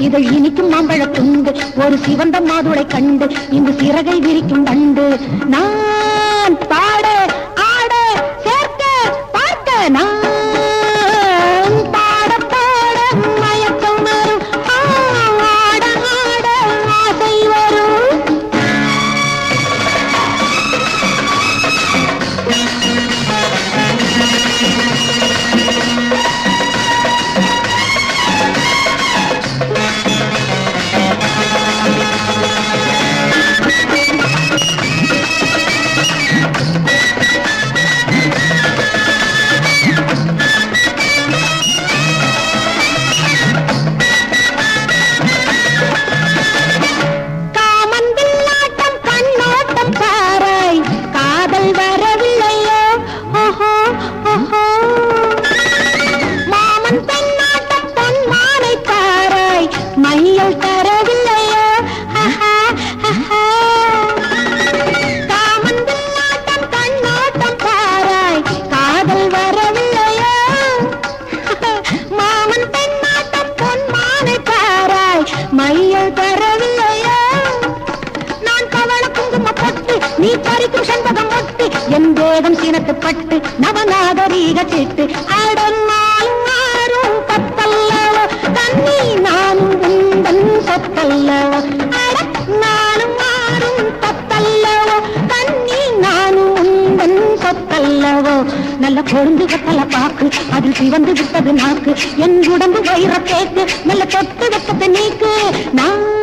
இதை இனிக்கும் மாம்பழ துண்டு ஒரு சிவந்த மாதுளை கண்டு இங்கு சிறகை விரிக்கும் தண்டு நான் கிட்டு அடன்னாலும் ஆறும் பத்தல்லவோ? தண்ணி நானும் உந்தன் சொத்தல்லவோ அடன்னாலும் நானும் ஆறும் பத்தல்லவோ? தண்ணி நானும் உந்தன் சொத்தல்லவோ நல்ல பொருந்து கத்தல பாக்கு அதில் சிவந்து விட்டது நாக்கு. என் உடம்பு வயிற கேக்கு நல்ல தொட்டு வெட்டத்தை நீக்கு. நான்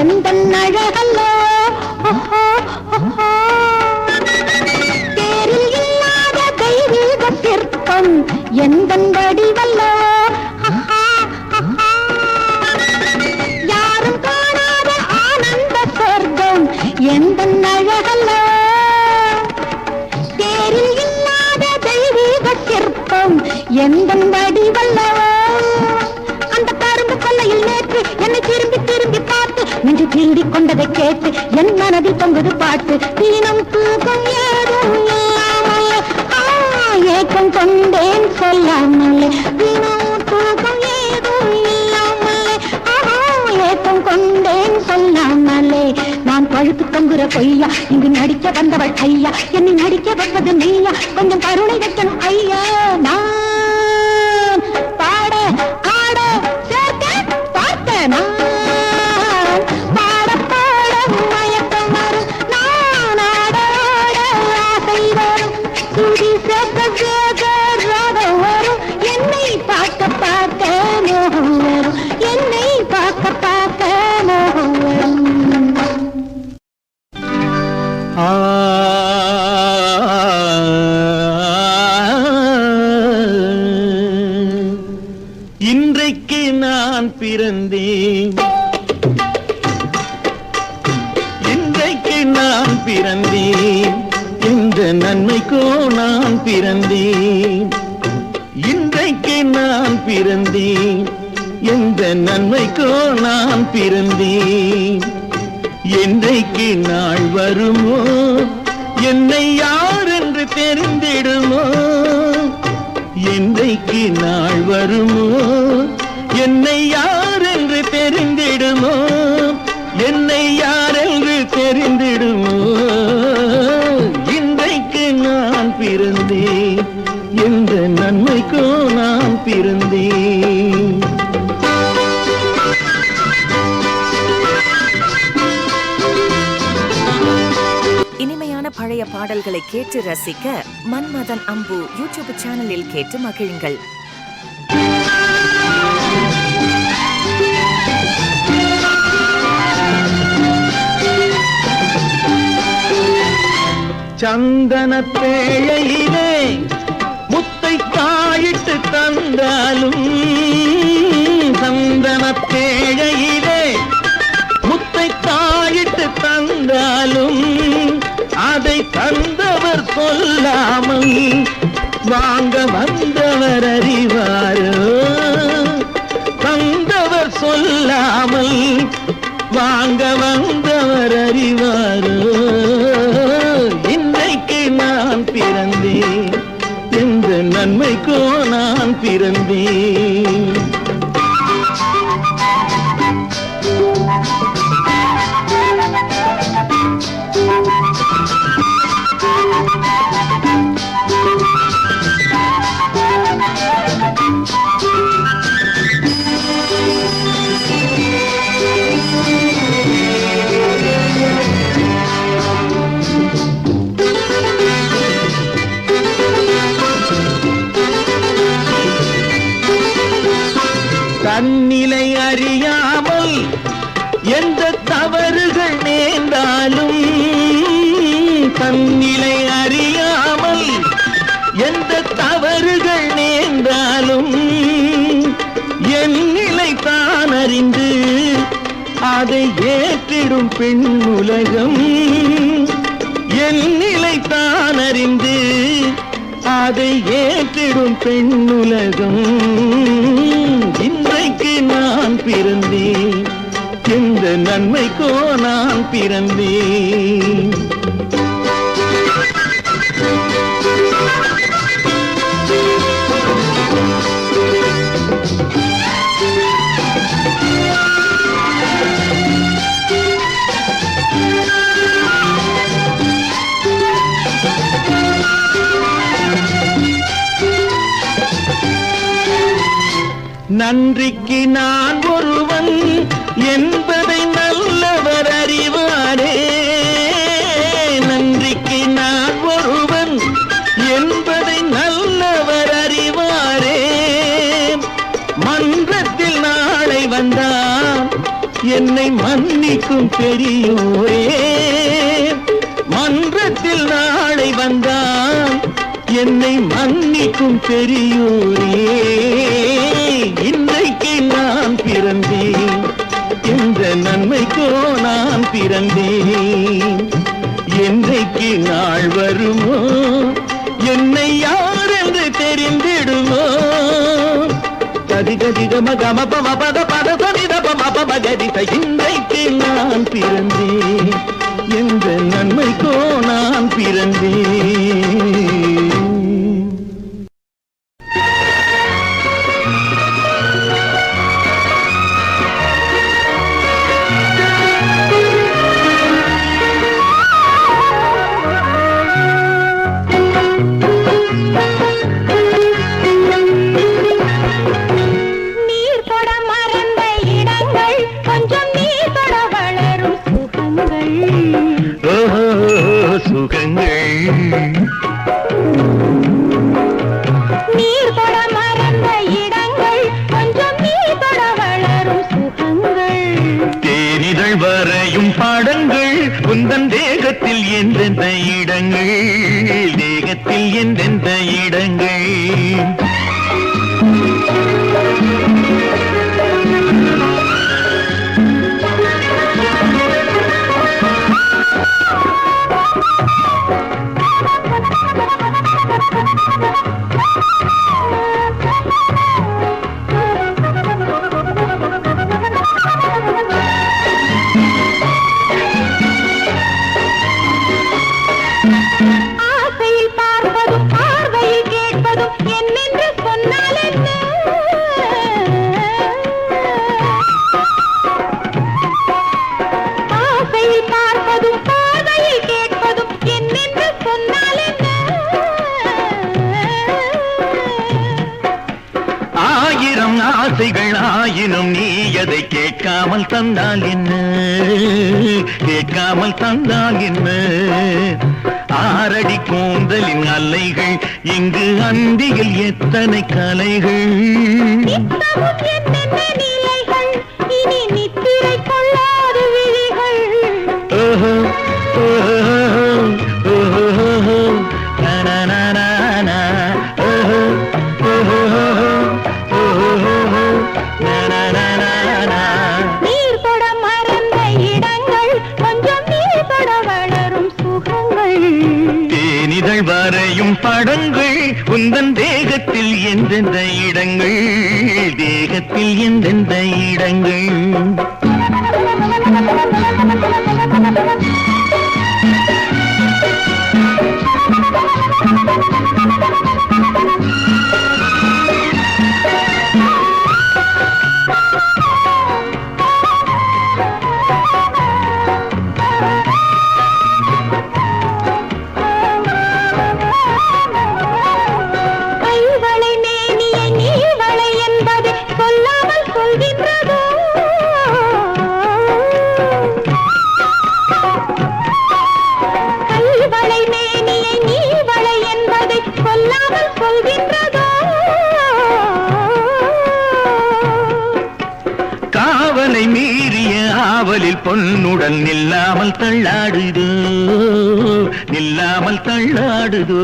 எந்த அழகல்லோ? தேரில் இல்லாத தெய்வீகத்திற்கும் எந்த வடிவல்லோ? யாரும் காணாத ஆனந்த சொர்க்கம் எந்த அழகல்லோ? தேரில் இல்லாத தெய்வீகத்திற்கும் எந்த வடிவல்லோ? அந்த கரும்பு கொல்லையில் நேற்று என்னை திரும்பி திருடி கொண்டதை கேட்டு என் மனதில் தொங்குது பாட்டு. தீனம் தூக்கம் ஏதும் ஏக்கம் கொண்டேன் சொல்லாமலே. தீனம் தூக்கம் ஏதும் இல்லாமலே ஏக்கம் கொண்டேன் சொல்லாமலே. நான் பழுத்து தொங்குற பொய்யா இங்கு நடிக்க வந்தவள் ஐயா என்னை நடிக்க வந்தது நீயா கொஞ்சம் கருணை வைக்கணும் ஐயா. நான் பாட ஆட சேர்க்க பார்த்தேனா? பிறந்தேன். இன்றைக்கு நான் பிறந்தேன். எந்த நன்மைக்கோ நான் பிறந்தேன். என்றைக்கு நாள் வருமோ? என்னை யார் என்று தெரிந்திடுமோ? என்றைக்கு நாள் வருமோ? என்னை யார் என்று தெரிந்திடுமோ? என்னை யார் என்று தெரிந்திடுமோ? இன்றைக்கு நான் பிறந்தேன். எந்த நன்மைக்கோ நான் பிறந்தேன். இனிமையான பழைய பாடல்களை கேட்டு ரசிக்க மன்மதன் அம்பு யூடியூப் சேனலில் கேட்டு மகிழுங்கள். சந்தன பேழையிலே முத்தை காயிட்டு தந்தாலும் சந்தன பேழையிலே முத்தை காயிட்டு தந்தாலும் அதை தந்தவர் கொல்லாமல் வாங்க வந்தவர் அறிவாரோ? தந்தவர் சொல்லாமல் வாங்க வந்தவர் அறிவார்? வாழும் பெண் உலகம். என் நிலை தான் அறிந்து அதை ஏற்றிடும் பெண் உலகம். இன்றைக்கு நான் பிறந்தேன். எந்த நன்மைக்கோ நான் பிறந்தேன். நன்றிக்கு நான் ஒருவன் என்பதை நல்லவர் அறிவாரே நன்றிக்கு நான் ஒருவன் என்பதை நல்லவர் அறிவாரே மன்றத்தில் நாளை வந்தான் என்னை மன்னிக்கும் பெரியோரே. மன்றத்தில் நாளை வந்தான் என்னை மன்னிக்கும் பெரியூரே இன்றைக்கு நான் பிறந்தேன். இந்த நன்மைக்கோ நான் பிறந்தேன். என்றைக்கு நாள் வருமோ என்னை யார் என்று தெரிந்திடுமோ கதி கதி கம கம பம பத பத சனித பம பம கதித இன்றைக்கு நான் பிறந்தேன். எந்த நன்மைக்கோ நான் பிறந்தேன். Hey. கேட்காமல் தந்தால் என்ன? கேட்காமல் தந்தால் என்ன? ஆரடி கூந்தலின் அலைகள் இங்கு அந்தியில் எத்தனை கலைகள்? நித்தமும் என்னென்ன படங்கள் தேகத்தில் எந்தெந்த இடங்கள் தேகத்தில் எந்தெந்த இடங்கள் பொன்னுடன் நில்லாமல் தள்ளாடுதோ? நில்லாமல் தள்ளாடுதோ?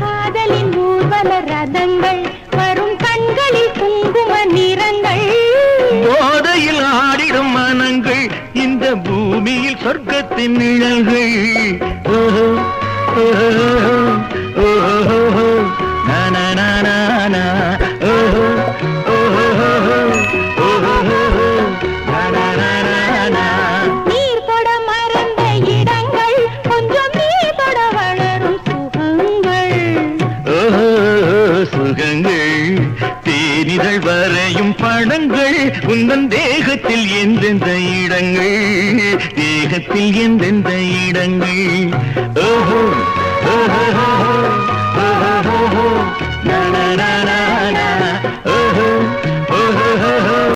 காதலின் ஊர்வல ரதங்கள் வரும் கண்களில் குங்கும நிறங்கள். போதையில் ஆடிடும் மனங்கள் இந்த பூமியில் சொர்க்கத்தின் நிழல்கள் உந்தன் தேகத்தில் எந்தெந்த இடங்கள்? தேகத்தில் எந்தெந்த இடங்கள்? ஓஹோ ஓஹோ